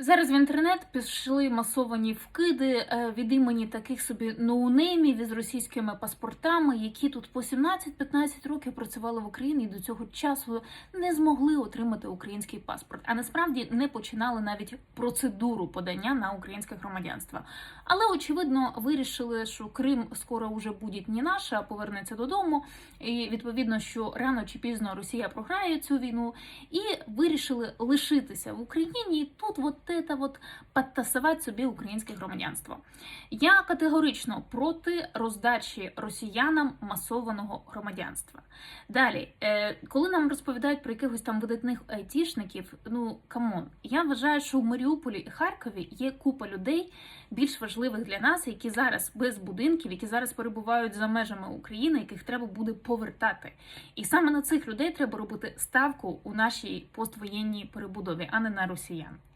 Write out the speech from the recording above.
Зараз в інтернет пішли масовані вкиди е, від імені таких собі ноунеймів із російськими паспортами, які тут по 17-15 років працювали в Україні і до цього часу не змогли отримати український паспорт, а насправді не починали навіть процедуру подання на українське громадянство. Але очевидно вирішили, що Крим скоро вже буде не наш, а повернеться додому. І відповідно, що рано чи пізно Росія програє цю війну, і вирішили лишитися в Україні і тут вот это вот підтасувати собі українське громадянство. Я категорично проти роздачі росіянам масованого громадянства. Далі, е, коли нам розповідають про якихось там видатних айтішників, ну камон, я вважаю, що в Маріуполі і Харкові є купа людей більш важливих для нас, які зараз без будинків, які зараз перебувають за межами України, яких треба буде повертати. І саме на цих людей треба робити ставку у нашій поствоєнній перебудові, а не на росіян.